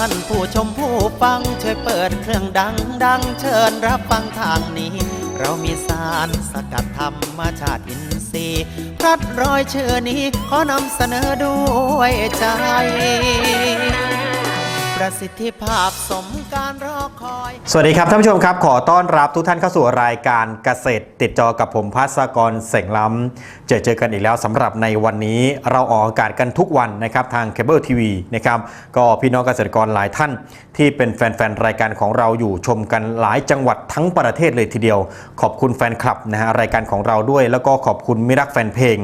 ท่านผู้ชมผู้ฟังช่วยเปิดเครื่องดังดังเชิญรับฟังทางนี้ เรามีสารสกัดธรรมชาติอินทรีย์พัดรอยเชื่อนี้ขอนำเสนอด้วยใจ ประสิทธิภาพสมการรอคอย สวัสดีครับท่านผู้ชมครับ ขอต้อนรับทุกท่านเข้าสู่รายการเกษตร ติดจอกับผมพัสกรเสงล้ำเจอเจอกันอีกแล้วสำหรับในวันนี้เราออกอากาศกันทุกวันนะครับทางเคเบิลทีวีนะครับก็พี่น้องเกษตรกรหลายท่าน ที่เป็นแฟนๆรายการของเราอยู่ชมกันหลายจังหวัดทั้งประเทศเลยทีเดียว ขอบคุณแฟนคลับนะฮะรายการของเราด้วย แล้วก็ขอบคุณมิรรักแฟนเพลง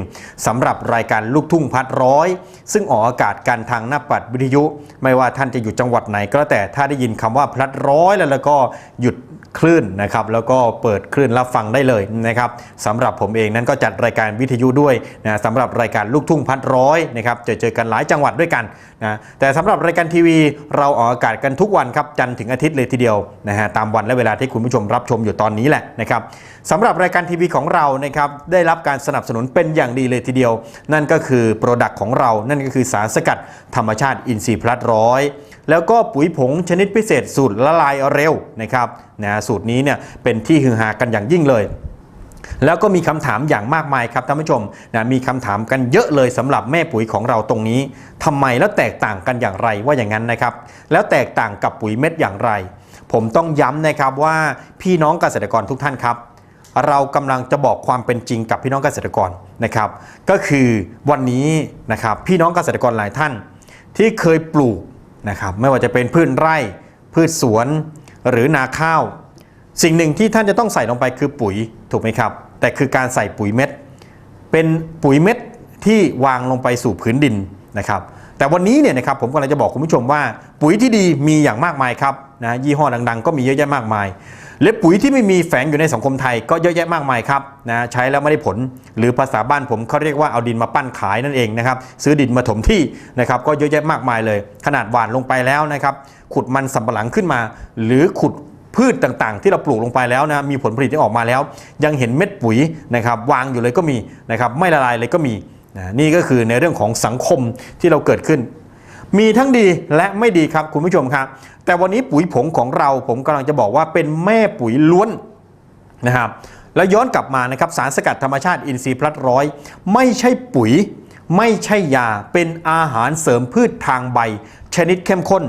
สำหรับรายการลูกทุ่งพัดร้อย ซึ่งออกอากาศกันทางหน้าปัดวิทยุ ไม่ว่าท่านจะอยู่จังังหวัดไหนก็แล้วแต่ถ้าได้ยินคำว่าพลัดร้อยแล้วแล้วก็หยุดคลื่นนะครับแล้วก็เปิดคลื่นรับฟังได้เลยนะครับสำหรับผมเองนั้นก็จัดรายการวิทยุด้วยนะสำหรับรายการลูกทุ่งพัดร้อยนะครับเจอเจอกันหลายจังหวัดด้วยกันนะแต่สำหรับรายการทีวีเราออกอากาศกันทุกวันครับจันทร์ถึงอาทิตย์เลยทีเดียวนะฮะตามวันและเวลาที่คุณผู้ชมรับชมอยู่ตอนนี้แหละนะครับสำหรับรายการทีวีของเรานะครับได้รับการสนับสนุนเป็นอย่างดีเลยทีเดียว นั่นก็คือโปรดักต์ของเรานั่นก็คือสารสกัดธรรมชาติอินทรีย์พลัดร้อย แล้วก็ปุ๋ยผงชนิดพิเศษสูตรละลายเร็วนะครับนะสูตรนี้เนี่ยเป็นที่ฮือฮากันอย่างยิ่งเลยแล้วก็มีคำถามอย่างมากมายครับท่านผู้ชมนะมีคำถามกันเยอะเลยสำหรับแม่ปุ๋ยของเราตรงนี้ทำไมแล้วแตกต่างกันอย่างไรว่าอย่างนั้นนะครับ แล้วแตกต่างกับปุ๋ยเม็ดอย่างไร ผมต้องย้ำนะครับว่าพี่น้องเกษตรกรทุกท่านครับ เรากำลังจะบอกความเป็นจริงกับพี่น้องเกษตรกรนะครับ ก็คือวันนี้นะครับพี่น้องเกษตรกรหลายท่าน ที่เคยปลูก นะครับไม่ว่าจะเป็นพืชไร่ พืชสวนหรือนาข้าว สิ่งหนึ่งที่ท่านจะต้องใส่ลงไปคือปุ๋ยถูกไหมครับ แต่คือการใส่ปุ๋ยเม็ดเป็นปุ๋ยเม็ดที่วางลงไปสู่พื้นดินนะครับ แต่วันนี้เนี่ยนะครับผมกำลังจะบอกคุณผู้ชมว่า ปุ๋ยที่ดีมีอย่างมากมายครับนะยี่ห้อดังๆ ก็มีเยอะแยะมากมาย และปุ๋ยที่ไม่มีแฝงอยู่ในสังคมไทยก็เยอะแยะมากมายครับนะใช้แล้วไม่ได้ผล หรือภาษาบ้านผมเขาเรียกว่าเอาดินมาปั้นขายนั่นเองนะครับซื้อดินมาถมที่นะครับก็เยอะแยะมากมายเลย ขนาดหว่านลงไปแล้วนะครับขุดมันสำปะหลังขึ้นมา หรือขุดพืชต่างๆ ที่เราปลูกลงไปแล้วนะมีผลผลิตที่ออกมาแล้ว ยังเห็นเม็ดปุ๋ยนะครับวางอยู่เลยก็มีนะครับไม่ละลายเลยก็มีนะนี่ก็คือในเรื่องของสังคมที่เราเกิดขึ้น มีทั้งดีและไม่ดีครับคุณผู้ชมครับ แต่วันนี้ปุ๋ยผงของเราผมกำลังจะบอกว่าเป็นแม่ปุ๋ยล้วนนะครับแล้วย้อนกลับมานะครับสารสกัดธรรมชาติอินทรีย์พลัดร้อย ไม่ใช่ปุ๋ย ไม่ใช่ยาเป็นอาหารเสริมพืชทางใบ ชนิดเข้มข้น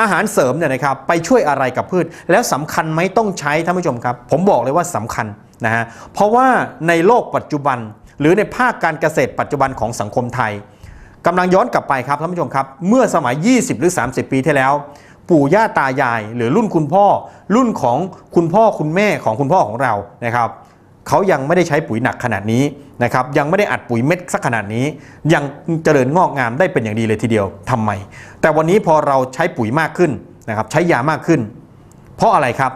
อาหารเสริมเนี่ยนะครับไปช่วยอะไรกับพืช แล้วสำคัญไหมต้องใช้ท่านผู้ชมครับ ผมบอกเลยว่าสำคัญนะฮะเพราะว่าในโลกปัจจุบัน หรือในภาคการเกษตรปัจจุบันของสังคมไทย กำลังย้อนกลับไปครับท่านผู้ชมครับ เมื่อสมัย 20 หรือ 30 ปีที่แล้ว ปู่ย่าตายาย หรือรุ่นคุณพ่อ รุ่นของคุณพ่อคุณแม่ของคุณพ่อของเรานะครับเขายังไม่ได้ใช้ปุ๋ยหนักขนาดนี้นะครับยังไม่ได้อัดปุ๋ยเม็ดสักขนาดนี้ ยังเจริญงอกงามได้เป็นอย่างดีเลยทีเดียวทำไม แต่วันนี้พอเราใช้ปุ๋ยมากขึ้นนะครับใช้ยามากขึ้น เพราะอะไรครับ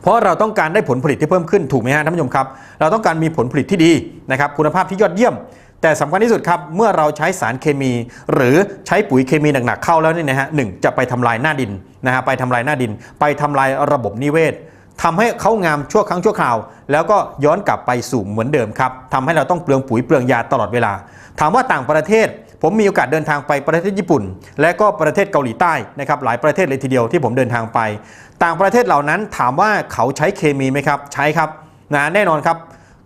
เพราะเราต้องการได้ผลผลิตที่เพิ่มขึ้นถูกไหมฮะท่านผู้ชมครับ เราต้องการมีผลผลิตที่ดีนะครับคุณภาพที่ยอดเยี่ยม แต่สำคัญที่สุดครับ เมื่อเราใช้สารเคมี หรือใช้ปุ๋ยเคมีหนักๆเข้าแล้วนี่นะฮะหนึ่งจะไปทำลายหน้าดินนะฮะไปทำลายหน้าดิน ไปทำลายระบบนิเวศทำให้เขางามชั่วครั้งชั่วคราว แล้วก็ย้อนกลับไปสู่เหมือนเดิมครับทำให้เราต้องเปลืองปุ๋ยเปลืองยาตลอดเวลา ถามว่าต่างประเทศ ผมมีโอกาสเดินทางไปประเทศญี่ปุ่น และก็ประเทศเกาหลีใต้นะครับหลายประเทศเลยทีเดียวที่ผมเดินทางไป ต่างประเทศเหล่านั้นถามว่าเขาใช้เคมีไหมครับ ใช้ครับนะแน่นอนครับ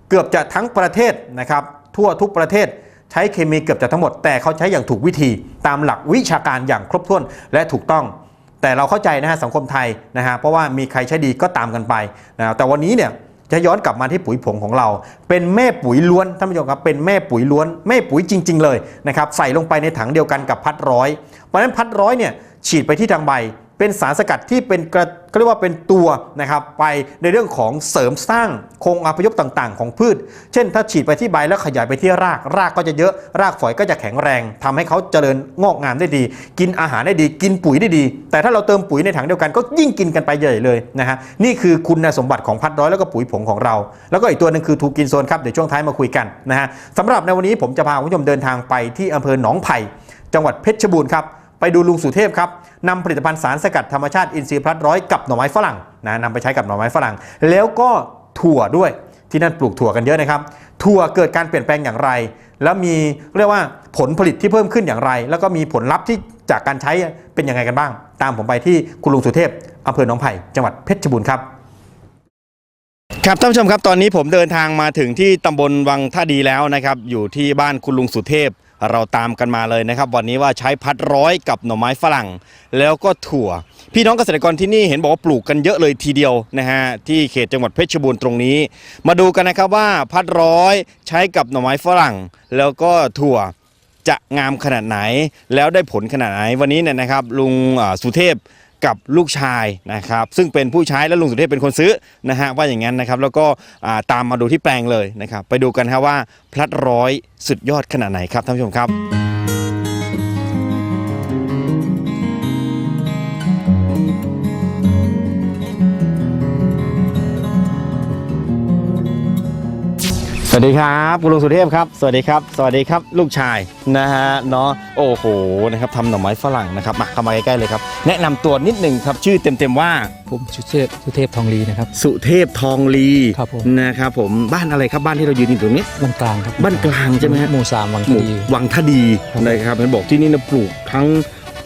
เกือบจะทั้งประเทศนะครับ ทั่วทุกประเทศ ใช้เคมีเกือบจะทั้งหมด แต่เขาใช้อย่างถูกวิธีตามหลักวิชาการอย่างครบถ้วนและถูกต้อง แต่เราเข้าใจนะฮะสังคมไทยนะฮะเพราะว่ามีใครใช้ดีก็ตามกันไปนะแต่วันนี้เนี่ยจะย้อนกลับมาที่ปุ๋ยผงของเรา เป็นแม่ปุ๋ยล้วนท่านผู้ชมครับเป็นแม่ปุ๋ยล้วน แม่ปุ๋ยจริง ๆ เลยนะครับใส่ลงไปในถังเดียวกันกับพัดร้อยเพราะฉะนั้นพัดร้อยเนี่ยฉีดไปที่ทางใบ เป็นสารสกัดที่เป็นก็เรียกว่าเป็นตัวนะครับไปในเรื่องของเสริมสร้างโครงอพยพต่างๆ ของพืช เช่น ถ้าฉีดไปที่ใบแล้วขยายไปที่ราก รากก็จะเยอะ รากฝอยก็จะแข็งแรงทำให้เขาเจริญงอกงามได้ดี กินอาหารได้ดี กินปุ๋ยได้ดี แต่ถ้าเราเติมปุ๋ยในถังเดียวกันก็ยิ่งกินกันไปใหญ่เลยนะฮะ นี่คือคุณสมบัติของพัดร้อยแล้วก็ปุ๋ยผงของเรา แล้วก็อีกตัวหนึงคือทูกินโซนครับ เดี๋ยวช่วงท้ายมาคุยกันนะฮะสำหรับในวันนี้ผมจะพาคุณผู้ชมเดินทางไปที่อำเภอหนองไผ่จังหวัดเพชรบูรณ์ครับ ไปดูลุงสุเทพครับนำผลิตภัณฑ์สารสกัดธรรมชาติอินทรีย์พลัดร้อยกับหน่อไม้ฝรั่งนะนำไปใช้กับหน่อไม้ฝรั่ง แล้วก็ถั่วด้วยที่นั่นปลูกถั่วกันเยอะนะครับ ถั่วเกิดการเปลี่ยนแปลงอย่างไร แล้วมีเรียกว่าผลผลิตที่เพิ่มขึ้นอย่างไร แล้วก็มีผลลัพธ์ที่จากการใช้เป็นยังไงกันบ้าง ตามผมไปที่คุณลุงสุเทพอำเภอหนองไผ่จังหวัดเพชรบูรณ์ครับครับท่านผู้ชมครับตอนนี้ผมเดินทางมาถึงที่ตำบลวังท่าดีแล้วนะครับ อยู่ที่บ้านคุณลุงสุเทพ เราตามกันมาเลยนะครับ วันนี้ว่าใช้พัดร้อยกับหน่อไม้ฝรั่ง แล้วก็ถั่ว พี่น้องเกษตรกรที่นี่เห็นบอกว่าปลูกกันเยอะเลยทีเดียวนะฮะที่เขตจังหวัดเพชรบูรณ์ตรงนี้ มาดูกันนะครับว่าพัดร้อยใช้กับหน่อไม้ฝรั่ง แล้วก็ถั่วจะงามขนาดไหน แล้วได้ผลขนาดไหนวันนี้เนี่ยนะครับลุงสุเทพ กับลูกชายนะครับซึ่งเป็นผู้ใช้และลุงสุเทพเป็นคนซื้อนะฮะว่าอย่างนั้นนะครับแล้วก็ตามมาดูที่แปลงเลยนะครับไปดูกันฮะว่าพลัดร้อยสุดยอดขนาดไหนครับท่านผู้ชมครับ วัสดีครับคุณลุงสุเทพครับ สวัสดีครับ สวัสดีครับ ลูกชายนะฮะเนาะโอ้โหนะครับทำหน่อไม้ฝรั่งนะครับมาเข้ามาใกล้ๆเลยครับ แนะนำตัวนิดหนึ่งครับชื่อเต็มๆว่าผมสุเทพสุเทพทองลีนะครับ สุเทพทองลีครับผม นะครับผมบ้านอะไรครับบ้านที่เรายืนอยู่ตรงนี้ บ้านกลางครับบ้านกลางใช่ไหมฮะ หมู่สามวังหมู่คี วังทดีครับ นะครับเห็นบอกที่นี่นะปลูกทั้ง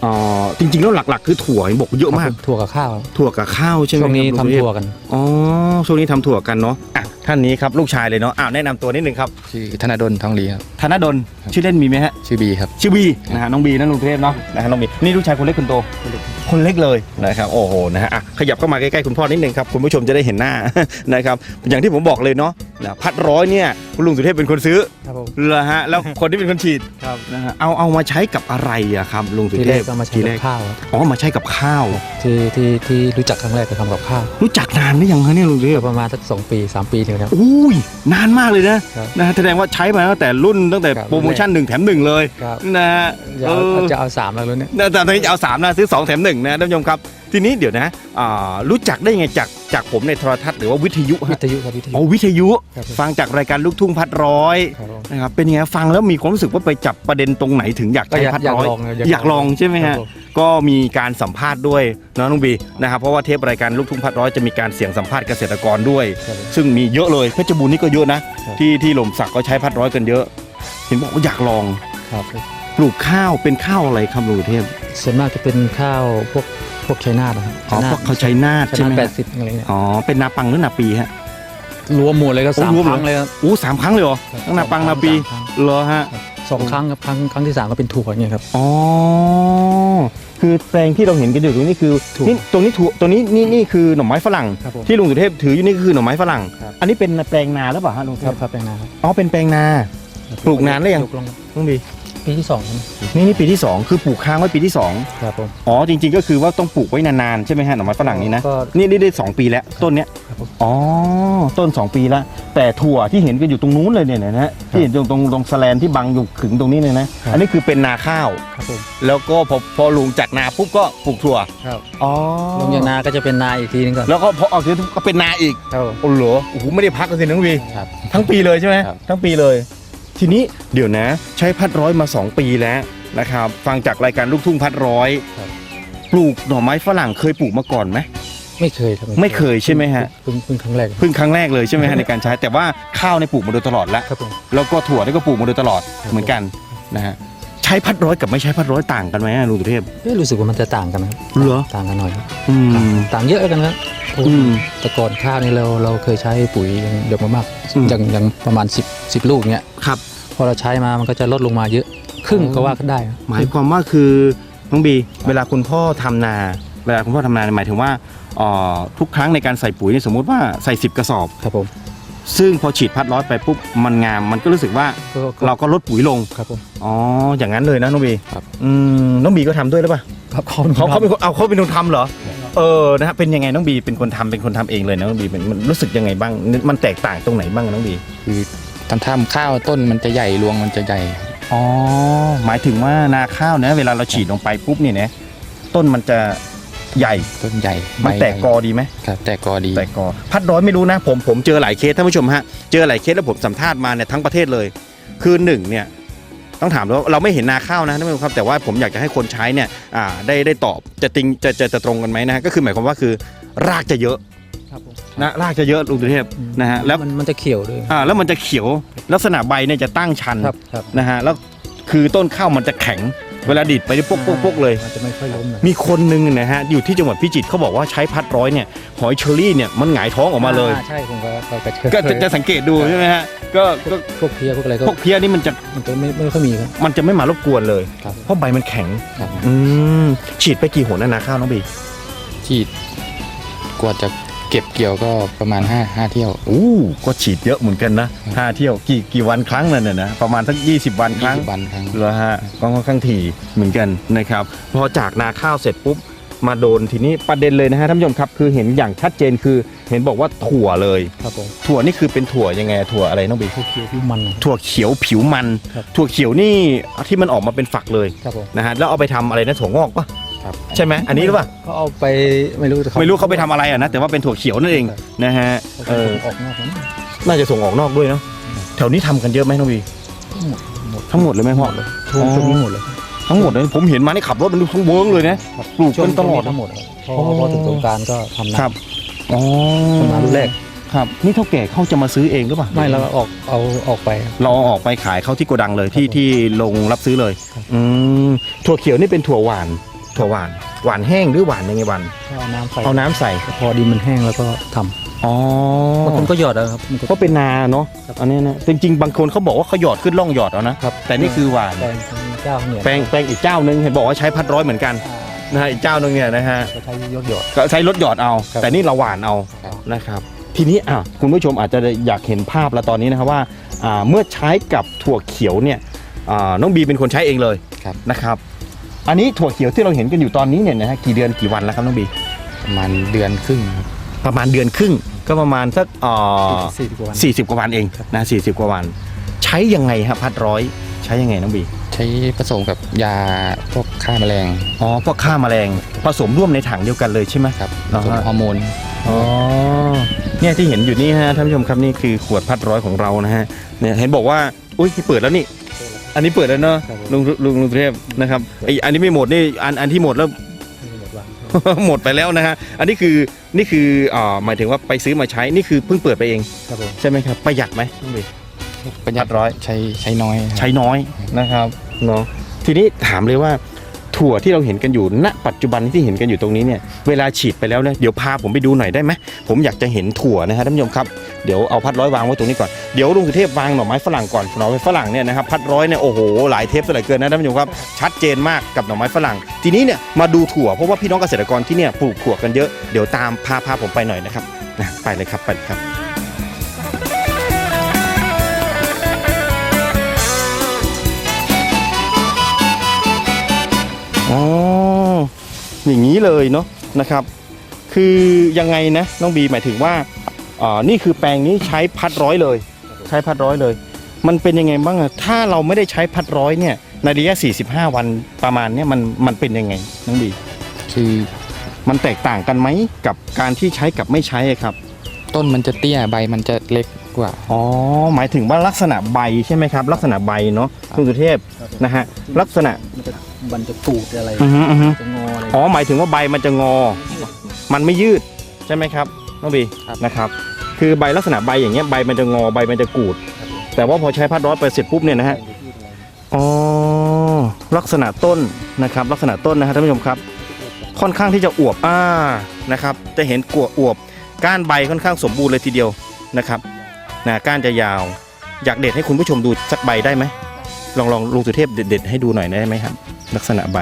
เอ่อจริงๆแล้วหลักๆ คือถั่วเห็นบอกเยอะมาก ครับถั่วกับข้าวถั่วกับข้าวใช่ไหมช่วงนี้ครับทำลุงสุเทพถั่วกัน อ๋อช่วงนี้ทำถั่วกันเนาะอะ ท่านนี้ครับลูกชายเลยเนาะอ้าวแนะนำตัวนิดหนึ่งครับชื่อธนดลทองลีครับ ธนดลชื่อเล่นมีไหมฮะ ชื่อบีครับ ชื่อบีนะฮะน้องบีนะลุงเทพเนาะนะฮะน้องบีนี่ลูกชายคนเล็กคนโตคนเล็กเลยนะครับโอ้โหนะฮะอะขยับเข้ามาใกล้ๆคุณพ่อนิดนึงครับคุณผู้ชมจะได้เห็นหน้า นะครับอย่างที่ผมบอกเลยเนาะ นะพัดร้อยเนี่ยคุณลุงสุเทพเป็นคนซื้อครับผมเหรอฮะแล้วคนที่เป็นคนฉีดครับนะฮะเอาเอามาใช้กับอะไรอะครับลุงสุทีเทแรพกก็มาใช้ทีแรกับกข้าวครับอ๋อมาใช้กับข้าว ที่ที่ที่รู้จักครั้งแรกก็ทำกับข้าวรู้จักนานหรือยังคะเนี่ยลุงสุเทพก็ประมาณสักสองปีสามปีเดียวครับอุ้ยนานมากเลยนะครับนะฮะแสดงว่าใช้มาตั้งแต่รุ่นตั้งแต่ครับ โปรโมชั่นหนึ่งแถมหนึ่งเลยครับนะฮะจะเอเอาอจะเอาสามแล้วรุ่นเนี้ยแต่ตอนนี้จะเอา3นะซื้อ2แถม1นะท่านผู้ชมครับ ทีนี้เดี๋ยวนะอ่ารู้จักได้ยังไงจากจากผมในโทรทัศน์หรือว่าวิทยุวิฮะทยุครับวิทยุ อ๋อวิทยุ ครับผม ฟังจากรายการลูกทุ่งพัดร้อยครับผม นะครับเป็นยังไงฟังแล้วมีความรู้สึกว่าไปจับประเด็นตรงไหนถึงอยากก็ใช้อยากพัดอยากร้อยลองนะอยากลองใช่ไหมครัฮะ บผม ก็มีการสัมภาษณ์ด้วยเนาะน้องบีนะครับเพราะว่าเทปรายการลูกทุ่งพัดร้อยจะมีการเสียงสัมภาษณ์เกษตรกรด้วย ครับผมซึ่งมีเยอะเลยเพชรบูรณ์นี่ก็เยอะนะ ครับ ที่ที่หล่มสักก็ใช้พัดร้อยกันเยอะ เห็นบอกว่าอยากลองครับปลูกข้าวเป็นข้าวอะไรครับลุงสุเทพส่วนมากจะเป็นข้าวพวก พวกชัยนาทนะครับอ๋อพวกเขาใช้นาทชัยใช่ไหมนาทแปฮะดสิบอะไรเนี่ยอ๋อเป็นนาปังหรือนาปีฮะ รวมหมดเลยก็โอ้สามรวม ครั้งเลยครับ อู้สามครั้งเลยเหรอทั้งนาปังนาปีสมครั้ง เหรอฮะสองครั้งครับครั้งครั้งที่สามก็เป็นถั่วเนี่ยครับ อ๋อคือแปลงที่เราเห็นกันอยู่ตรงนี้คือถูกนี่ตรงนี้ถูกตรงนี้นี่นี่คือหน่อไม้ฝรั่ง ครับผมที่ลุงสุเทพถืออยู่นี่ก็คือหน่อไม้ฝรั่ง ครับ อันนี้เป็นแปลงนาหรือเปล่าฮะลุงครับเทพครับแปลงนาครับอ๋อเป็นแปลงนา ปลูกนานหรือยังปลงครับลุงบี ปีที่สองครับนี่นี่ปีที่สองคือปลูกค้างไว้ปีที่สองครับผม อ๋อจริงๆก็คือว่าต้องปลูกไว้นานๆใช่ไหมฮะหน่อไม้ฝรั่งนี้นะก็ นี่นี่ได้สองปีแล้วต้นเนี้ยครับผมอ๋อต้น2ปีแล้วแต่ถั่วที่เห็นกันอยู่ตรงนู้นเลยเนี่ยนะฮะที่เห็นตรงตรงตรงสแลนที่บังอยู่ขึงตรงนี้เนี่ยนะครับอันนี้คือเป็นนาข้าว ครับผมแล้วก็พอพอลุงจากนาปุ๊บก็ปลูกถั่วครับอ๋อลงยางนาก็จะเป็นนาอีกทีนึงก่อนแล้วก็พอเอาคือก็เป็นนาอีกครับผม โอ้โหโอ้โหไม่ได้พักกันสิน้องวีครับทั้งปีเลยใช่ไหมครับ ทั้งปีเลย ทีนี้เดี๋ยวนะ ใช้พัดร้อยมา 2 ปีแล้วนะครับ ฟังจากรายการลูกทุ่งพัดร้อยปลูกหน่อไม้ฝรั่งเคยปลูกมาก่อนไหม ไม่เคยครับไม่เคยใช่ไหมฮะ เพิ่งเพิ่งครั้งแรกเพิ่งครั้งแรกเลยใช่ไหมฮะในการใช้แต่ว่าข้าวในยปลูกมาโดยตลอดแล้ว ครับผม แล้วก็ถั่วนี่ก็ปลูกมาโดยตลอดครับเหมือนกันนะฮะใช้พัดร้อยกับไม่ใช้พัดร้อยต่างกันไหมอะลุงสุเทพ เอ๊ะรู้สึกว่ามันจะต่างกันนะครับเหรอ ต่างกันหน่อยครับอืม ต่างเยอะกันครับโอ้อืมแต่ก่อนข้าวนี่เราเราเคยใช้ปุ๋ยอย่างเยอะมากอืม ๆอย่างอย่างประมาณ 10 10 ลูกเนี้ยครับ พอเราใช้มามันก็จะลดลงมาเยอะ ครึ่งก็ว่าก็ได้ครับ หมายความว่าคือน้องบีเวลาคุณพ่อทำนา เวลาคุณพ่อทำนาหมายถึงว่าเอ่อทุกครั้งในการใส่ปุ๋ยเนี่ยสมมุติว่าใส่ 10 กระสอบ ครับผม ซึ่งพอฉีดพัดร้อยไปปุ๊บมันงามมันก็รู้สึกว่าก็ก็เราก็ลดปุ๋ยลงครับผม อ๋ออย่างนั้นเลยนะน้องบีครับ อืมน้องบีก็ทำด้วยหรือเปล่าครับเขาเขาเขาเป็นคนเอาเขาเป็นคนทำเหรอเออนะฮะเป็นยังไงน้องบีเป็นคนทำเป็นคนทำเองเลยนะน้องบีมันมันรู้สึกยังไงบ้างมันแตกต่างตรงไหนบ้างน้องบี คือทำทำข้าวต้นมันจะใหญ่รวงมันจะใหญ่ อ๋อ หมายถึงว่านาข้าวนะเวลาเราฉีดลงไปปุ๊บเนี่ยนะต้นมันจะ ใหญ่ต้นใหญ่ใบมันแตกกอดีไหมครับแตกกอดีแตกกอพัดร้อยไม่รู้นะ ผมผมเจอหลายเคสท่านผู้ชมฮะเจอหลายเคสแล้วผมสัมภาษณ์มาเนี่ยทั้งประเทศเลย คือหนึ่งเนี่ยต้องถามแล้วาเราไม่เห็นนาข้าวนะท่านผู้ชมครับ แต่ว่าผมอยากจะให้คนใช้เนี่ยอ่าได้ได้ตอบจะติงจะจะจะตรงกันไหมนะฮะก็คือหมายความว่าคือรากจะเยอะครับผมนะรากจะเยอะลุงสุเทพนะฮะแล้วมันมันจะเขียวด้วยอ่าแล้วมันจะเขียวลักษณะใบเนี่ยจะตั้งชันครับครับนะฮะแล้วคือต้นข้าวมันจะแข็ง เวลาดีดไปได้ปุ๊กปุ๊กปุ๊กเลย มันจะไม่ค่อยล้มเลย มีคนหนึงนะฮะอยู่ที่จังหวัดพิจิตรเขาบอกว่าใช้พัดร้อยเนี่ยหอยเชอรี่เนี่ยมันหงายท้องออกมาเลยอ่ใช่ผมก็ก็ก็ก็จะจะสังเกตดูใช่ไหมฮะก็ก็พวกเพี้ยพวกอะไรก็พวกเพี้ยนี่มันจะมันจะไม่ไม่ค่อยมีครับ มันจะไม่มารบกวนเลย ครับ เพราะใบมันแข็ง ครับอืมฉีดไปกี่หนนะนาข้าวน้องบีฉีดกว่าจะ เก็บเกี่ยวก็ประมาณ5 5เที่ยว อู้ก็ฉีดเยอะเหมือนกันนะห้าเที่ยวกี่กี่วันครั้งนั่นน่ะนะประมาณสัก 20 วันครั้ง20วันครั้งแล้วฮะก็ค่อนข้างถี่เหมือนกันนะครับพอจากนาข้าวเสร็จปุ๊บมาโดนทีนี้ประเด็นเลยนะฮะท่านผู้ชมครับ คือเห็นอย่างชัดเจนคือเห็นบอกว่าถั่วเลย ครับผมถั่วนี่คือเป็นถั่วยังไงถั่วอะไรน้องบีพวกเคี้ยวที่มันนะครับถั่วเขียวผิวมัน ครับ ถั่วเขียวนี่ที่มันออกมาเป็นฝักเลยครับผมนะฮะแล้วเอาไปทำอะไรนะถั่วงอกปะ ครับใช่ไหมอันนี้หรือเปล่าก็เอาไปไม่รู้ไม่รู้เขาไปทำอะไรอะนะแต่ว่าเป็นถั่วเขียวนั่นเองนะฮะเอเอออออกนอกนั้นน่าจะส่งออกนอกด้วยเนาะแถวนี้ทำกันเยอะไหมน้องบีหมดหมดทั้งหมดเลยไหมพ่อทั่วอ๋อตรงนี้หมดเลยทั้งหมดเลยผมเห็นมานี่ขับรถมันทั้งเวิร์กเลยนะครับปลูกช่วงกันตลอดทั้งหมดครับพอโอ้พอถึงสงกรารก็ทำนะครับอ๋อทำนารุ่นแรกครับนี่เท่าแก่เขาจะมาซื้อเองหรือเปล่าไม่เราก็ออกเอาออกไปครับเราเอาออกไปขายเขาที่โกดังเลยที่ครับผมที่ลงรับซื้อเลยครับอืมถั่วเขียวนี่เป็นถั่วหวาน ถั่วหวาน หวานแห้งหรือหวานยังไงหวานก็เอาน้ำใส่เอาน้ำใส่ พอดินมันแห้งแล้วก็ทำอ๋อบางคนก็หยอดเอาครับมันก็เพราะเป็นนาเนาะครับ อันนี้นะจริง ๆ บางคนเขาบอกว่าเขาหยอดขึ้นร่องหยอดเอานะ ครับแต่นี่คือหวาน แปลงเจ้าเหนือแปลงแปลงอีกเจ้านึงเห็นบอกว่าใช้พัดร้อยเหมือนกันอ่านะฮะอีกเจ้านึงเนี่ยนะฮะก็ใช้ยศหยอด ก็ใช้รถหยอดเอา ครับ แต่นี่เราหวานเอาครับนะครับ ทีนี้อะคุณผู้ชมอาจจะอยากเห็นภาพแล้วตอนนี้นะครับว่าอ่าเมื่อใช้กับถั่วเขียวเนี่ยอ่าน้องบีเป็นคนใช้เองเลยครับ นะครับ อันนี้ถั่วเขียวที่เราเห็นกันอยู่ตอนนี้เนี่ยนะฮะกี่เดือนกี่วันแล้วครับน้องบีประมาณเดือนครึ่งครับ ประมาณเดือนครึ่งก็ประมาณสักอ่าสี่สิบกว่าวัน สี่สิบกว่าวันเองนะสี่สิบกว่าวัน ใช้ยังไงครับพัดร้อยใช้ยังไงน้องบี ใช้ผสมกับยาพวกฆ่าแมลงอ๋อพวกฆ่าแมลงผสมร่วมในถังเดียวกันเลยใช่ไหม ครับผอ๋อสมฮอร์โมน อ๋อเนี่ยที่เห็นอยู่นี่ฮะท่านผู้ชมครับนี่คือขวดพัดร้อยของเรานะฮะเนี่ยเห็นบอกว่าอุ้ยเปิดแล้วนี่ อันนี้เปิดแล้วเนาะครับผม ลุงลุงลุงเทพนะครับไออันนี้ไม่หมดนี่อันอันที่หมดแล้วหมดวันหมดไปแล้วนะฮะอันนี้คือนี่คืออ่าหมายถึงว่าไปซื้อมาใช้นี่คือเพิ่งเปิดไปเองครับผม ใช่ไหมครับประหยัดไหมน้องบีประหยัดร้อย ใช้ใช้น้อยครับ ใช้น้อยนะครับเนาะทีนี้ถามเลยว่า ถั่วที่เราเห็นกันอยู่ณปัจจุบันที่เห็นกันอยู่ตรงนี้เนี่ยเวลาฉีดไปแล้วเนี่ยเดี๋ยวพาผมไปดูหน่อยได้ไหมผมอยากจะเห็นถั่วนะฮะท่านผู้ชมครับเดี๋ยวเอาพัดร้อยวางไว้ตรงนี้ก่อนเดี๋ยวลุงสุเทพวางหน่อไม้ฝรั่งก่อนหน่อไม้ฝรั่งเนี่ยนะครับพัดร้อยเนี่ยโอ้โหหลายเทปซะเหลือเกินนะท่านผู้ชมครับชัดเจนมากกับหน่อไม้ฝรั่ง ทีนี้เนี่ยมาดูถั่วเพราะว่าพี่น้องเกษตรกรที่เนี่ยปลูกถั่วกันเยอะเดี๋ยวตามพาพาผมไปหน่อยนะครับไปเลยครับไปเลยครับ อ๋ออย่างนี้เลยเนาะนะครับ คือยังไงนะน้องบีหมายถึงว่าอ่านี่คือแปลงนี้ใช้พัดร้อยเลย ใช้พัดร้อยเลย มันเป็นยังไงบ้างอะถ้าเราไม่ได้ใช้พัดร้อยเนี่ยในระยะ 45 วันประมาณเนี้ยมันมันเป็นยังไงน้องบีคือมันแตกต่างกันไหมกับการที่ใช้กับไม่ใช้อะครับ ต้นมันจะเตี้ยใบมันจะเล็ก กว่า อ๋อ หมายถึงว่าลักษณะใบใช่ไหมครับ ลักษณะใบเนาะคุณสุเทพนะฮะลักษณะมันจะมันจะกูดอะไรอือฮึอือฮึจะงออะไร อ๋อหมายถึงว่าใบมันจะงอ มันไม่ยืดใช่ไหมครับน้องบีครับ นะครับ คือใบลักษณะใบอย่างเงี้ยใบมันจะงอใบมันจะกูด แต่ว่าพอใช้พัดร้อยไปเสร็จปุ๊บเนี่ยนะฮะ อ๋อลักษณะต้นนะครับ ลักษณะต้นนะฮะท่านผู้ชมครับ ค่อนข้างที่จะอวบอ่านะครับ จะเห็นกวอวบก้านใบค่อนข้างสมบูรณ์เลยทีเดียวนะครับ นะก้านจะยาว อยากเด็ดให้คุณผู้ชมดูสักใบได้ไหมลองลองลุงสุเทพเด็ดๆให้ดูหน่อยได้ไหมครับ ลักษณะใบ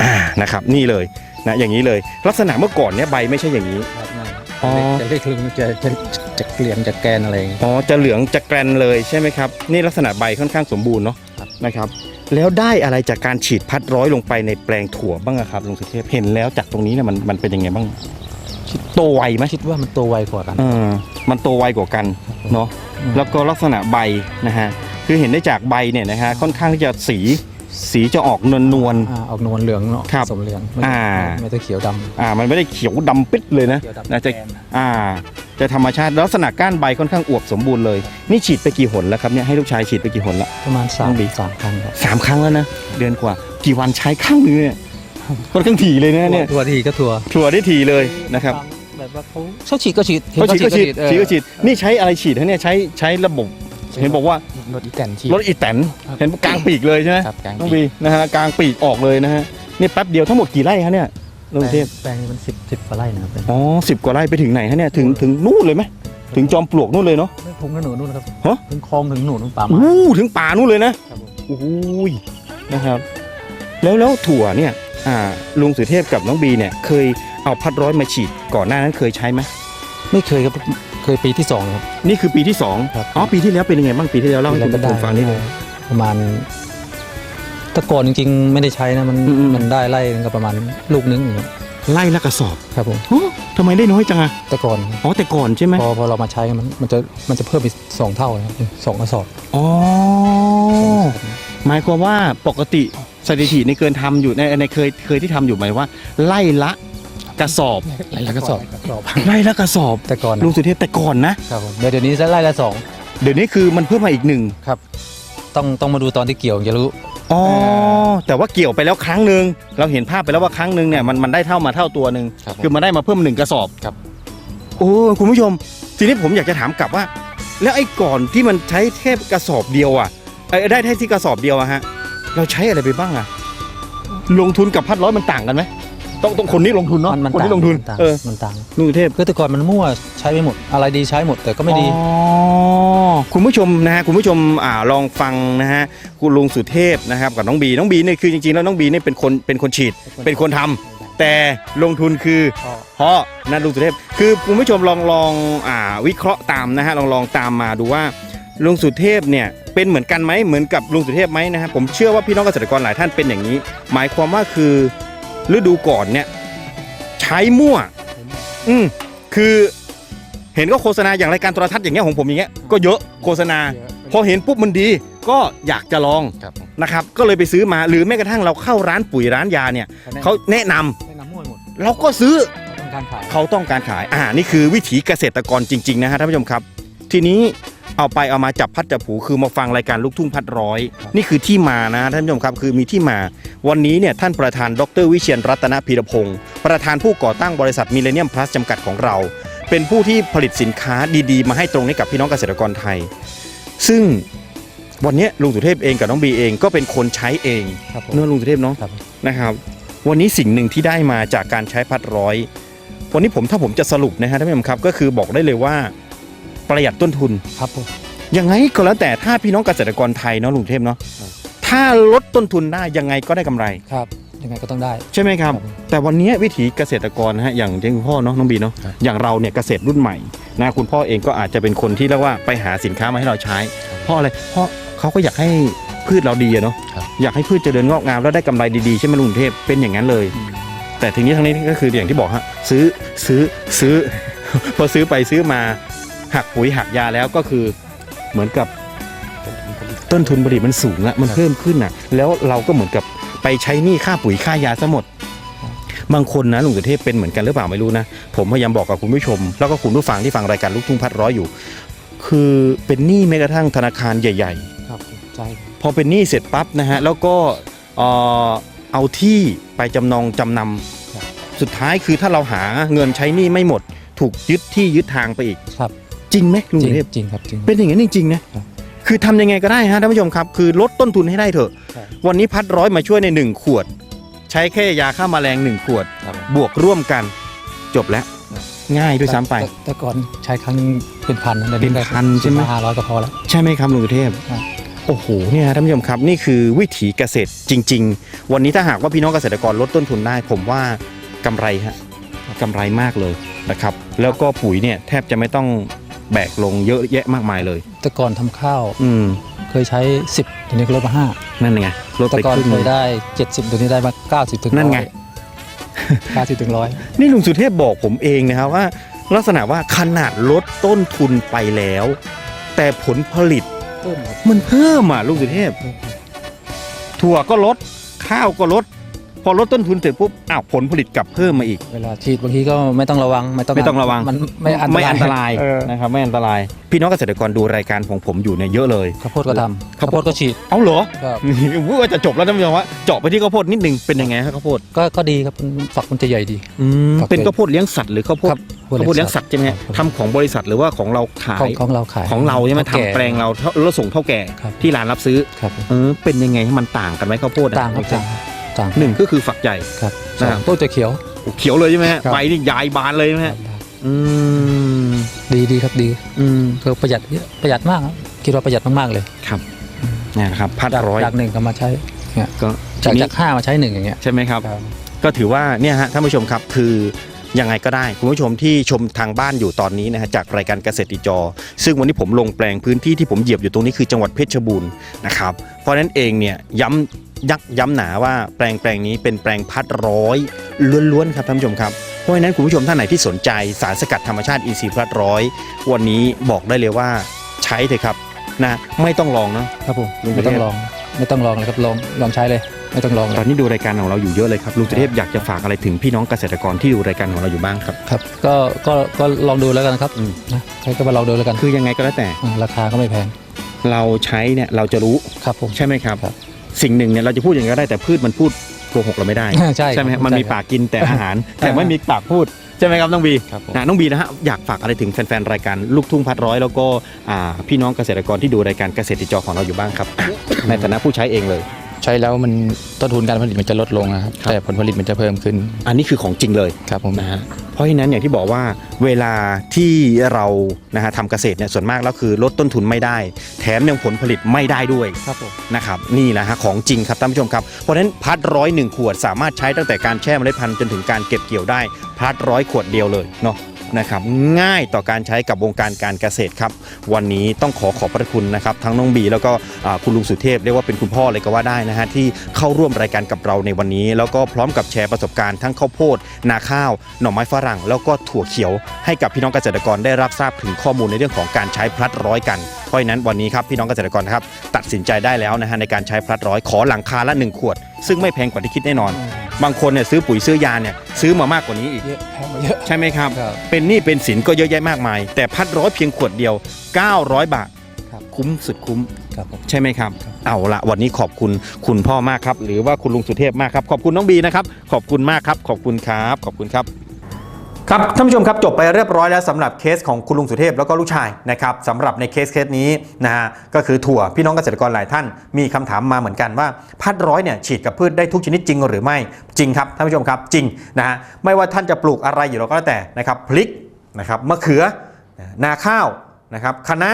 อ่านะครับ นี่เลยนะอย่างนี้เลย ลักษณะเมื่อก่อนเนี่ยใบไม่ใช่อย่างนี้ ครับนั่นอ๋อ จะเล็กลงจะจะจะเกลี่ยมจะแกนอะไรอย่างเงี้ย อ๋อจะเหลืองจะแกรนเลยใช่ไหมครับ นี่ลักษณะใบค่อนข้างสมบูรณ์เนาะครับ นะครับ แล้วได้อะไรจากการฉีดพัดร้อยลงไปในแปลงถั่วบ้างอะครับลุงสุเทพเห็นแล้วจากตรงนี้เนี่ยมันมันเป็นยังไงบ้าง โตไวไหมคิดว่ามันโตไวกว่ากัน เออมันโตไวกว่ากันเนาะอืม แล้วก็ลักษณะใบนะฮะคือเห็นได้จากใบเนี่ยนะฮะค่อนข้างที่จะสีสีจะออกนวลนวล อ่าออกนวลเหลืองเนาะครับสมเหลืองไม่อ่า ไม่ได้เขียวดำ ๆอ่ามันไม่ได้เขียวดำปิดเลยนะเขียวดำนะจะแกนนะอ่าจะธรรมชาติลักษณะก้านใบค่อนข้างอวบสมบูรณ์เลย นี่ฉีดไปกี่หนแล้วครับเนี่ยให้ลูกชายฉีดไปกี่หนละ ประมาณสาต้มองดี สามครั้งครับสามครั้งแล้วนะเดือนกว่า กี่วันใช้ครั้งนึงเนี่ย ค่อนข้างถี่เลยนะเนี่ยทัวร์ทีก็ทัวร์ถั่วได้ถี่เลยนะครับแบบว่าเขาเขาฉีดก็ฉีดเห็นเขาฉีดก็ฉีดเออฉีดก็ฉีดนี่ใช้อะไรฉีดฮะเนี่ยใช้ใช้ระบบเห็นบอกว่ารถอีแตนที่รถอีแตนครับเห็นกลางปีกเลยใช่ไหมครับกลางน้องปีบีนะฮะกลางปีกออกเลยนะฮะนี่แป๊บเดียวทั้งหมดกี่ไร่ฮะเนี่ยลุงเทพแปลงนี้มันสิบสิบกว่าไร่นะครับเป็นอ๋อสิบกว่าไร่ไปถึงไหนฮะเนี่ยถึงถึงนู่นเลยไหมถึงจอมปลวกนู่นเลยเนาะไม่พุงถนนนู่นนะครับฮะถึงคลองถึงหนูนป่าไม้อู้ถึงป่านู่นเลยนะครับผมโอ้โหยนะครับ แล้วแล้วถั่วเนี่ยอ่าลุงสุเทพกับน้องบีเนี่ยเคยเอาพัดร้อยมาฉีดก่อนหน้านั้นเคยใช้ไหมไม่เคยครับเคยปีที่สองครับนี่คือปีที่สองครับอ๋อปีที่แล้วเป็นยังไงบ้างปีที่แล้วเล่าให้คุณผู้ชมฟังนิดนึงประมาณแต่ก่อนจริงๆไม่ได้ใช้นะมันอืมๆมันได้ไร่หนึงก็ประมาณลูกนึงอย่างเงี้ยไล่ละกระสอบครับผมโอ้ทำไมได้น้อยจังอะแต่ก่อนอ๋อแต่ก่อนใช่ไหมพอพอเรามาใช้มันมันจะมันจะเพิ่มอีกสองเท่านะครับสองกระสอบอ๋อหมายความว่าปกติ สถิติในเกินทำอยู่ในในเคยเคยที่ทำอยู่หมายว่า ไล่ละกระสอบไร่ละกระสอบไล่ละกระสอบแต่ก่อนนะลุงสุเทพแต่ก่อนนะ ครับผมเดี๋ยวเดี๋ยวนี้จะไร่ละสองเดี๋ยวนี้คือมันเพิ่มมาอีกหนึ่งครับ ต้องต้องมาดูตอนที่เกี่ยวถึงจะรู้ อ๋อแต่ว่าเกี่ยวไปแล้วครั้งหนึ่งเราเห็นภาพไปแล้วว่าครั้งหนึ่งเนี่ยมันมันได้เท่ามาเท่าตัวหนึ่ง ครับผม คือมันได้มาเพิ่มหนึ่งกระสอบครับ โอ้คุณผู้ชม ทีนี้ผมอยากจะถามกลับว่า แล้วไอ้ก่อนที่มันใช้แค่กระสอบเดียวอะไอ้ได้แค่ที่กระสอบเดียวอะฮะ เราใช้อะไรไปบ้างอะลงทุนกับพัดร้อยมันต่างกันไหมต้องต้องคนนี้ลงทุนเนาะมันมันคนต่างที่ลงทุนมันต่างเออมันต่างลุงสุเทพคือแต่ก่อนมันมั่วใช้ไม่หมด อะไรดีใช้หมดแต่ก็ไม่ดีอ๋อคุณผู้ชมนะฮะคุณผู้ชมอ่าลองฟังนะฮะคุณลุงสุเทพนะครับกับน้องบีน้องบีเนี่ยคือจริงๆแล้วน้องบีเนี่ยเป็นคนเป็นคนฉีด เป็นคนทำแต่ลงทุนคือเพราะนะลุงสุเทพคือคุณผู้ชมลองลองอ่าวิเคราะห์ตามนะฮะลองลองตามมาดูว่า ลุงสุเทพเนี่ยเป็นเหมือนกันไหมเหมือนกับลุงสุเทพไหมนะฮะผมเชื่อว่าพี่น้องเกษตรกรหลายท่านเป็นอย่างนี้ หมายความว่าคือฤดูก่อนเนี่ยใช้มั่ว อืมคือเห็นก็โฆษณาอย่างรายการโทรทัศน์อย่างเงี้ยของผมอย่างเงี้ยก็เยอะโฆษณา พอเห็นปุ๊บมันดี ก็อยากจะลองครับผมนะครับ ก็เลยไปซื้อมาหรือแม้กระทั่งเราเข้าร้านปุ๋ยร้านยาเนี่ยเขาแนะนำแนะนำมั่วหมดเราก็ซื้อ ต้องการขาย เขาต้องการขาย อ่า นี่คือวิถีเกษตรกรจริง ๆ นะฮะท่านผู้ชมครับ ทีนี้ เอาไปเอามาจับพัดจับผูคือมาฟังรายการลูกทุ่งพัดร้อย นี่คือที่มานะท่านผู้ชมครับคือมีที่มา วันนี้เนี่ยท่านประธานดรวิเชียนรัตนพีรพงศ์ประธานผู้ก่อตั้งบริษัทมิเลเนียมพลัสจำกัดของเรา เป็นผู้ที่ผลิตสินค้าดีๆ มาให้ตรงนี้กับพี่น้องเกษตรกรไทย ซึ่งวันนี้ลุงสุเทพเองกับน้องบีเองก็เป็นคนใช้เองครับผมเนื้อะลุงสุเทพเนาะครับ นะครับ วันนี้สิ่งหนึ่งที่ได้มาจากการใช้พัดร้อย วันนี้ผมถ้าผมจะสรุปนะฮะท่านผู้ชมครับก็คือบอกได้เลยว่า ประหยัดต้นทุน ครับผม ยังไงก็แล้วแต่ถ้าพี่น้องเกษตรกรไทยเนาะลุงเทพเนาะครับ ถ้าลดต้นทุนได้ยังไงก็ได้กำไร ครับ ยังไงก็ต้องได้ ใช่ไหมครับ ครับผมแต่วันนี้วิถีเกษตรกรนะฮะอย่างที่คุณพ่อเนาะน้องบีเนาะครับอย่างเราเนี่ยเกษตรรุ่นใหม่นะคุณพ่อเองก็อาจจะเป็นคนที่เรียกว่าไปหาสินค้ามาให้เราใช้ เพราะอะไรเพราะเขาก็อยากให้พืชเราดีอะเนาะครับ อยากให้พืชเจริญงอกงามแล้วได้กำไรดีๆใช่ไหมลุงเทพเป็นอย่างนั้นเลย แต่ทีนี้ทั้งนี้ก็คืออย่างที่บอกฮะซื้อซื้อซื้อ พอซื้อไปซื้อมา หักปุ๋ยหักยาแล้วก็คือเหมือนกับต้นทุนผลิตมันสูงอะมันเพิ่มขึ้นอะแล้วเราก็เหมือนกับไปใช้หนี้ค่าปุ๋ยค่ายาซะหมด บางคนนะลุงสุเทพเป็นเหมือนกันหรือเปล่าไม่รู้นะ ผมพยายามบอกกับคุณผู้ชม แล้วก็คุณผู้ฟังที่ฟังรายการลูกทุ่งพัดร้อยอยู่ คือเป็นหนี้แม้กระทั่งธนาคารใหญ่ ๆ ครับใจพอเป็นหนี้เสร็จปั๊บนะฮะแล้วก็เอ่อเอาที่ไปจำนองจำนำสุดท้ายคือถ้าเราหาเงินใช้หนี้ไม่หมด ถูกยึดที่ยึดทางไปอีกครับ จริงไหมลุงจริสุงเทพจริงครับจริง เป็นอย่างนั้นจริงๆนะครับคือทำยังไงก็ได้ฮะท่านผู้ชมครับ คือลดต้นทุนให้ได้เถอะ ครับ วันนี้พัดร้อยมาช่วยในหนึ่งขวด ใช้แค่ยาฆ่าแมลงหนึ่งขวด ครับผมบวกร่วมกัน จบแล้วง่ายด้วยซ้ำไป แต่แต่ก่อนใช้ครั้งนึงเป็นพันนะดี๋ยวเป็นพันใช่ไหม ห้าร้อยก็พอแล้ว ใช่ไหมครับลุงสุเทพครับ โอ้โหเนี่ยท่านผู้ชมครับนี่คือวิถีเกษตรจริง ๆ วันนี้ถ้าหากว่าพี่น้องเกษตรกรลดต้นทุนได้ ผมว่ากำไรฮะกำไรมากเลยนะครับ แล้วก็ปุ๋ยเนี่ยแทบจะไม่ต้อง แบกลงเยอะแยะมากมายเลย แต่ก่อนทำข้าว อืม เคยใช้สิบตัวนี้ก็ลดมาห้านั่นไงลดแต่ไปก่อนครึ่งเคหนึ่ยงได้เจ็ดสิบตัวนี้ได้มาเก้าสิบถึงนั่นไงเก้าสิบถึงร้อยนี่ลุงสุเทพบอกผมเองนะครับว่า ลักษณะว่าขนาดลดต้นทุนไปแล้ว แต่ผลผลิตเพิ่มครับมันเพิ่มอะลุงสุเทพ ถั่วก็ลด ข้าวก็ลด พอลดต้นทุนเสร็จปุ๊บอ้าวผลผลิตกลับเพิ่มมาอีก เวลาฉีดบางทีก็ไม่ต้องระวังไม่ต้องไม่ต้องระวัง มันไม่อันตรายไม่อันตรายเออ นะครับไม่อันตราย พี่น้องเกษตรกรดูรายการของผมอยู่เนี่ยเยอะเลย ข้าวโพดก็ทำข้าข้าววโพโพดดก็ฉีด เอาเหรอครับ นี่ว่าจะจบแล้วท่านผู้ชมว่าเจาะไปที่ข้าวโพดนิดนึงเป็นยังไงฮะข้าวโพดก็ก็ดีครับฝักมันจะใหญ่ดี อืมครับ เป็นข้าวโพดเลี้ยงสัตว์หรือข้าวโพดครับผู้ข้าวโพดเลี้ยงสัตว์ใช่ไหมฮะครับทำของบริษัทหรือว่าของเราขาย ของของเราขายของเราใช่ไหมเท่าก่ ทำแปลงเราเท่าแล้วส่งเท่าแก่ครับ ที่ร้านรับซื้อครับผมเออเป็นยังไงให้มันต่างกันไหมข้าวโพดอะต่างครับต่างครับ ต่างหนึ่งก็คือฝักใหญ่ ครับนะสครัอบงต้นจะเขียว เขียวเลยใช่ไหมฮะครับใบนี่ยายบานเลยใช่ไหมครัฮะบอืมดีดีครับดี อืมคือประหยัดเยอะประหยัดมากครับคิดว่าประหยัดมากๆเลยครับนี่นะครับพัดจากร้อยจากหนึ่งก็มาใช้เนี่ยก็จากทีนี้จากห้ามาใช้หนึ่งอย่างเงี้ยใช่ไหมครับครับ ก็ถือว่าเนี่ยฮะท่านผู้ชมครับคือยังไงก็ได้ คุณผู้ชมที่ชมทางบ้านอยู่ตอนนี้นะฮะจากรายการเกษตรติจอ ซึ่งวันนี้ผมลงแปลงพื้นที่ที่ผมเหยียบอยู่ตรงนี้คือจังหวัดเพชรบูรณ์นะครับเพราะฉะนั้นเองเนี่ยย้ำ ยักย้ำหนาว่าแปลงแปลงนี้เป็นแปลงพัดร้อยล้วนๆครับท่านผู้ชมครับเพราะฉะนั้นคุณผู้ชมท่านไหนที่สนใจสารสกัดธรรมชาติอินทรีย์พัดร้อยวันนี้บอกได้เลยว่าใช้เถอะครับนะไม่ต้องลองเนาะครับผมลุงไม่ต้องสุเทพลองไม่ต้องลองเลยครับลองลองใช้เลยไม่ต้องลองเลตอนยนี้ดูรายการของเราอยู่เยอะเลยครับลุงสุเทพอยากจะฝากอะไรถึงพี่น้องเกษตรกรที่ดูรายการของเราอยู่บ้างครับครับ ก็ก็ก็ลองดูแล้วกันครับอืมนะใครก็มาลองดูแล้วกันคือยังไงก็แล้วแต่าราคาก็ไม่แพงเราใช้เนี่ยเราจะรู้ครับผมใช่ไหมครับครับ สิ่งหนึ่งเนี่ยเราจะพูดอย่างไรก็ได้แต่พืชมันพูดโกหกเราไม่ได้ใช่ใช่ไหมฮะมันมีปากกินแต่อาหาร แต่อ่าไม่มีปากพูดใช่ไหมครับน้องบีครับผมนะน้องบีนะฮะอยากฝากอะไรถึงแฟนๆรายการลูกทุ่งพัดร้อยแล้วก็อ่าพี่น้องเกษตรกรที่ดูรายการเกษตรติดจอของเราอยู่บ้างครับ ในฐานะผู้ใช้เองเลย ใช้แล้วมันต้นทุนการผลิตมันจะลดลงนะครับครับแต่ผลผลิตมันจะเพิ่มขึ้น อันนี้คือของจริงเลยครับผมนะฮะเพราะฉะนั้นอย่างที่บอกว่าเวลาที่เรานะฮะทำเกษตรเนี่ยส่วนมากแล้วคือลดต้นทุนไม่ได้ แถมยังผลผลิตไม่ได้ด้วยครับผมนะครับนี่แหละฮะของจริงครับท่านผู้ชมครับเพราะฉะนั้นพัดร้อยหนึ่งขวดสามารถใช้ตั้งแต่การแช่เมล็ดพันธุ์จนถึงการเก็บเกี่ยวได้พัดร้อยขวดเดียวเลยเนาะ นะครับง่ายต่อการใช้กับวงการการเกษตรครับ วันนี้ต้องขอขอบพระคุณนะครับทั้งน้องบีแล้วก็คุณลุงสุเทพเรียกว่าเป็นคุณพ่อเลยก็ว่าได้นะฮะที่เข้าร่วมรายการกับเราในวันนี้ แล้วก็พร้อมกับแชร์ประสบการณ์ทั้งข้าวโพด นาข้าว หน่อไม้ฝรั่ง แล้วก็ถั่วเขียว ให้กับพี่น้องเกษตรกรได้รับทราบถึงข้อมูลในเรื่องของการใช้พลัดร้อยกันเพราะฉะนั้นวันนี้ครับพี่น้องเกษตรกรครับตัดสินใจได้แล้วนะฮะในการใช้พลัดร้อยขอหลังคาละหนึ่งขวด ซึ่งไม่แพงกว่าที่คิดแน่นอน บางคนเนี่ยซื้อปุ๋ยซื้อยาเนี่ยซื้อมามากกว่านี้อีก เยอะแพงมาเยอะ ใช่ไหมครับ ครับเป็นหนี้เป็นสินก็เยอะแยะมากมาย แต่พัดร้อยเพียงขวดเดียว 900 บาท ครับ คุ้มสุดคุ้ม ครับผม ใช่ไหมครับเอาละวันนี้ขอบคุณคุณพ่อมากครับ หรือว่าคุณลุงสุเทพมากครับ ขอบคุณน้องบีนะครับ ขอบคุณมากครับ ขอบคุณครับ ขอบคุณครับ ครับท่านผู้ชมครับจบไปเรียบร้อยแล้วสำหรับเคสของคุณลุงสุเทพแล้วก็ลูกชายนะครับสำหรับในเคสเคสนี้นะฮะก็คือถั่วพี่น้องเกษตรกรหลายท่านมีคำถามมาเหมือนกันว่าพัดร้อยเนี่ยฉีดกับพืชได้ทุกชนิดจริงหรือไม่จริงครับท่านผู้ชมครับจริงนะฮะไม่ว่าท่านจะปลูกอะไรอยู่แล้วก็แล้วแต่นะครับพลิกนะครับมะเขือนาข้าวนะครับคะน้า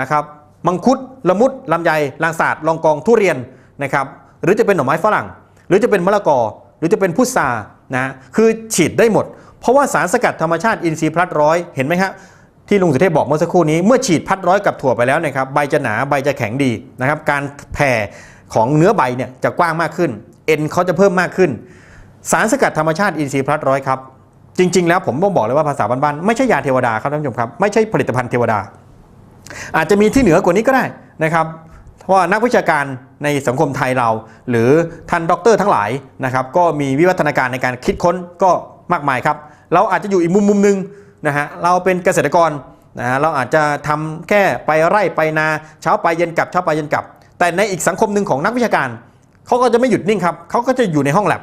นะครับมังคุดละมุดลำไยลางสาดลองกองทุเรียนนะครับหรือจะเป็นหน่อไม้ฝรั่ง หรือจะเป็นมะละกอ หรือจะเป็นพุทรานะคือฉีดได้หมด เพราะว่าสารสกัดธรรมชาติอินทรีย์พลัดร้อยเห็นไหมครับที่ลุงสุเทพบอกเมื่อสักครู่นี้เมื่อฉีดพัดร้อยกับถั่วไปแล้วเนะครับใบจะหนาใบจะแข็งดีนะครับการแผ่ของเนื้อใบเนี่ยจะกว้างมากขึ้น เอ็นเขาจะเพิ่มมากขึ้น สารสกัดธรรมชาติอินทรีย์พลัดร้อยครับจริง ๆ แล้วผมต้องบอกเลยว่าภาษาบ้านๆไม่ใช่ยาเทวดาครับท่านผู้ชมครับไม่ใช่ผลิตภัณฑ์เทวดา อาจจะมีที่เหนือกว่านี้ก็ได้นะครับเพราะว่านักวิชาการในสังคมไทยเรา หรือท่านด็อกเตอร์ทั้งหลายนะครับก็มีวิวัฒนาการในการคิดค้นก็ มากมายครับ เราอาจจะอยู่อีกมุมมุมหนึงนะฮะเราเป็นเกษตรกรนะฮะเราอาจจะทำแค่ไปไร่ไปนาเช้าไปเย็นกลับเช้าไปเย็นกลับ แต่ในอีกสังคมหนึ่งของนักวิชาการเขาก็จะไม่หยุดนิ่งครับเขาก็จะอยู่ในห้องแลบ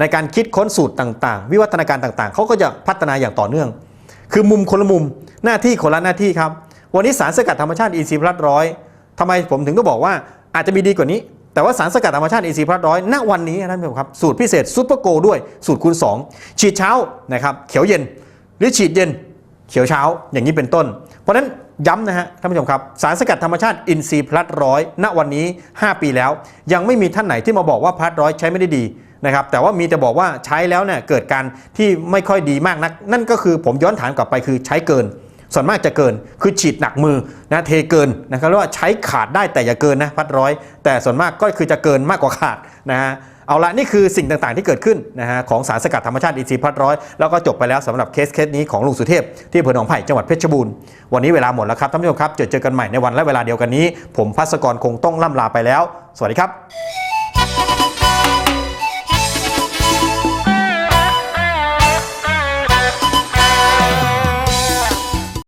ในการคิดค้นสูตรต่าง ๆ วิวัฒนาการต่างๆ เขาก็จะพัฒนาอย่างต่อเนื่อง คือมุมคนละมุมหน้าที่คนละหน้าที่ครับ วันนี้สารสกัดธรรมชาติอินทรีย์พลัดร้อยทำไมผมถึงก็บอกว่าอาจจะมีดีกว่านี้ แต่ว่าสารสกัดธรรมชาติอินทรีย์พลัดร้อยณวันนี้ท่านผู้ชมครับ สูตรพิเศษซูเปอร์โกด้วยสูตรคูณ 2 ฉีดเช้านะครับเขียวเย็น หรือฉีดเย็นเขียวเช้าอย่างนี้เป็นต้น เพราะฉะนั้นย้ำนะฮะท่านผู้ชมครับ สารสกัดธรรมชาติอินทรีย์พลัดร้อยณวันนี้ 5 ปีแล้ว ยังไม่มีท่านไหนที่มาบอกว่าพลัดร้อยใช้ไม่ได้ดีนะครับแต่ว่ามีแต่บอกว่าใช้แล้วเนี่ยเกิดการที่ไม่ค่อยดีมากนัก นั่นก็คือผมย้อนถามกลับไปคือใช้เกิน ส่วนมากจะเกินคือฉีดหนักมือนะเทเกินนะครับเรียกว่าใช้ขาดได้แต่อย่าเกินนะพัดร้อย แต่ส่วนมากก็คือจะเกินมากกว่าขาดนะฮะเอาละนี่คือสิ่งต่างๆที่เกิดขึ้นนะฮะของสารสกัดธรรมชาติอินทรีย์พัดร้อยแล้วก็จบไปแล้วสำหรับเคสเคสนี้ของลุงสุเทพที่อำเภอหนองไผ่จังหวัดเพชรบูรณ์วันนี้เวลาหมดแล้วครับท่านผู้ชมครับเจอเจอกันใหม่ในวันและเวลาเดียวกันนี้ ผมพัสกรคงต้องล่ำลาไปแล้ว สวัสดีครับ